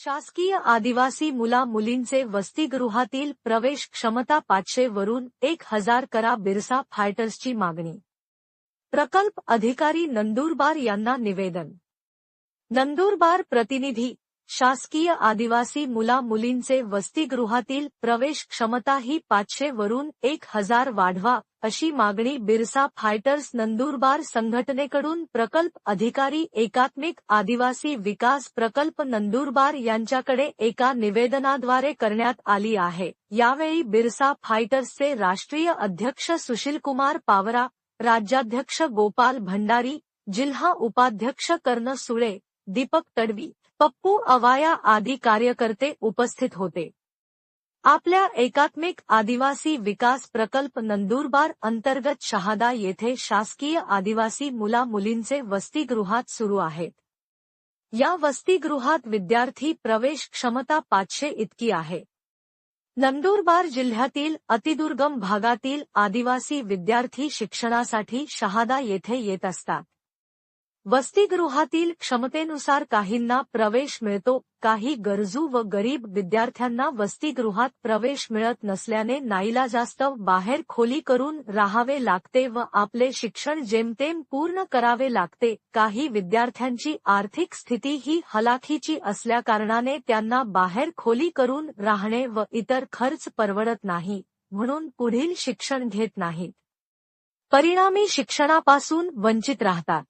शासकीय आदिवासी मुला मुलींचे वसतिगृहातील प्रवेश क्षमता पाचशे वरून एक हजार करा बिरसा फायटर्सची मागणी. प्रकल्प अधिकारी नंदुरबार यांना निवेदन. नंदुरबार प्रतिनिधी शासकीय आदिवासी मुला मुलींचे वसतिगृहातील प्रवेश क्षमता ही पाचशे वरून एक हजार वाढवा अशी मागणी बिरसा फायटर्स नंदुरबार संघटनेकडून प्रकल्प अधिकारी एकात्मिक आदिवासी विकास प्रकल्प नंदुरबार यांच्याकडे एका निवेदनाद्वारे करण्यात आली आहे. यावेळी बिरसा फायटर्सचे राष्ट्रीय अध्यक्ष सुशीलकुमार पावरा राज्याध्यक्ष गोपाल भंडारी जिल्हा उपाध्यक्ष कर्ण सुळे दीपक तडवी पप्पू अवाया आदी कार्यकर्ते उपस्थित होते. आपल्या एकात्मिक आदिवासी विकास प्रकल्प नंदुरबार अंतर्गत शहादा येथे शासकीय आदिवासी मुला मुलींचे वसतिगृहात सुरू आहेत. या वसतिगृहात विद्यार्थी प्रवेश क्षमता पाचशे इतकी आहे. नंदुरबार जिल्ह्यातील अतिदुर्गम भागातील आदिवासी विद्यार्थी शिक्षणासाठी शहादा येथे येत असतात. वसतिगृहातील क्षमतेनुसार काहींना प्रवेश मिळतो काही गरजू व गरीब विद्यार्थ्यांना वसतिगृहात प्रवेश मिळत नसल्याने नाईलाजास्तव बाहेर खोली करून राहावे लागते व आपले शिक्षण जेमतेम पूर्ण करावे लागते. काही विद्यार्थ्यांची आर्थिक स्थिती ही हलाखीची असल्याकारणाने त्यांना बाहेर खोली करून राहणे व इतर खर्च परवडत नाही म्हणून पुढील शिक्षण घेत नाहीत. परिणामी शिक्षणापासून वंचित राहतात.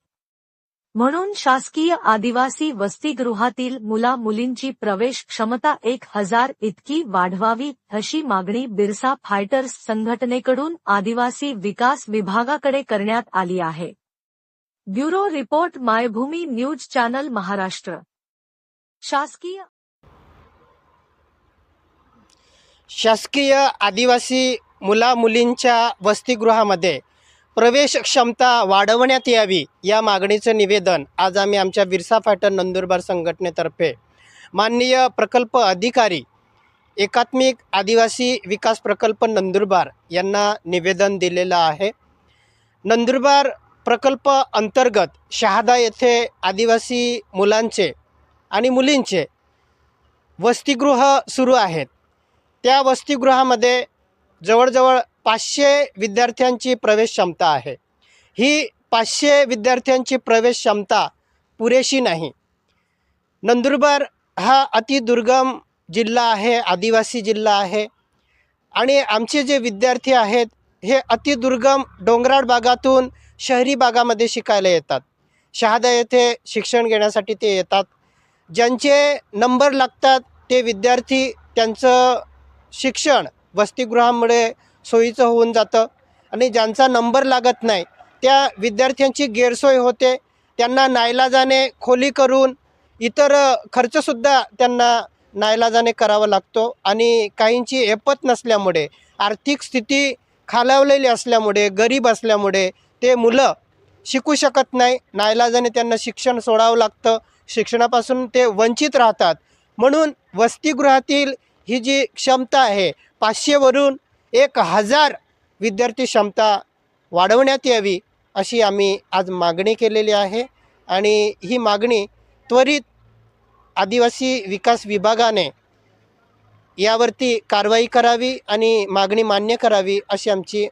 म्हणून शासकीय आदिवासी वसतिगृहातील मुला मुलींची प्रवेश क्षमता एक हजार इतकी वाढवावी अशी मागणी बिरसा फायटर्स संघटनेकडून आदिवासी विकास विभागाकडे करण्यात आली आहे. Bureau report Maybhumi news channel Maharashtra. शासकीय शासकीय आदिवासी मुला मुलींच्या वसतिगृहामध्ये प्रवेश क्षमता वाढवण्यात यावी या मागणीचं निवेदन आज आम्ही आमच्या विरसा फाटन नंदुरबार संघटनेतर्फे माननीय प्रकल्प अधिकारी एकात्मिक आदिवासी विकास प्रकल्प नंदुरबार यांना निवेदन दिलेलं आहे. नंदुरबार प्रकल्प अंतर्गत शहादा येथे आदिवासी मुलांचे आणि मुलींचे वसतिगृह सुरू आहेत. त्या वसतिगृहामध्ये जवळजवळ पाचशे विद्यार्थ्यांची प्रवेश क्षमता आहे. ही पाचशे विद्यार्थ्यांची प्रवेश क्षमता पुरेशी नाही. नंदुरबार हा अतिदुर्गम जिल्हा आहे आदिवासी जिल्हा आहे आणि आमचे जे विद्यार्थी आहेत हे अतिदुर्गम डोंगराळ भागातून शहरी भागामध्ये शिकायला येतात. शहादा येथे शिक्षण घेण्यासाठी ते येतात. ज्यांचे नंबर लागतात ते विद्यार्थी त्यांचं शिक्षण वसतिगृहामुळे सोयीचं होऊन जातं. आणि ज्यांचा नंबर लागत नाही त्या विद्यार्थ्यांची गैरसोय होते. त्यांना नाईलाजाने खोली करून इतर खर्चसुद्धा त्यांना नाईलाजाने करावा लागतो. आणि काहींची ऐपत नसल्यामुळे आर्थिक स्थिती खालावलेली असल्यामुळे गरीब असल्यामुळे ते मुलं शिकू शकत नाही. नाईलाजाने त्यांना शिक्षण सोडावं लागतं. शिक्षणापासून ते वंचित राहतात. म्हणून वसतिगृहातील ही जी क्षमता आहे पाचशेवरून एक हजार विद्यार्थी क्षमता वाढवण्यात यावी अशी आम्ही आज मागणी केलेली आहे. आणि ही मागणी त्वरित आदिवासी विकास विभागाने यावरती कारवाई करावी आणि मागणी मान्य करावी अशी आमची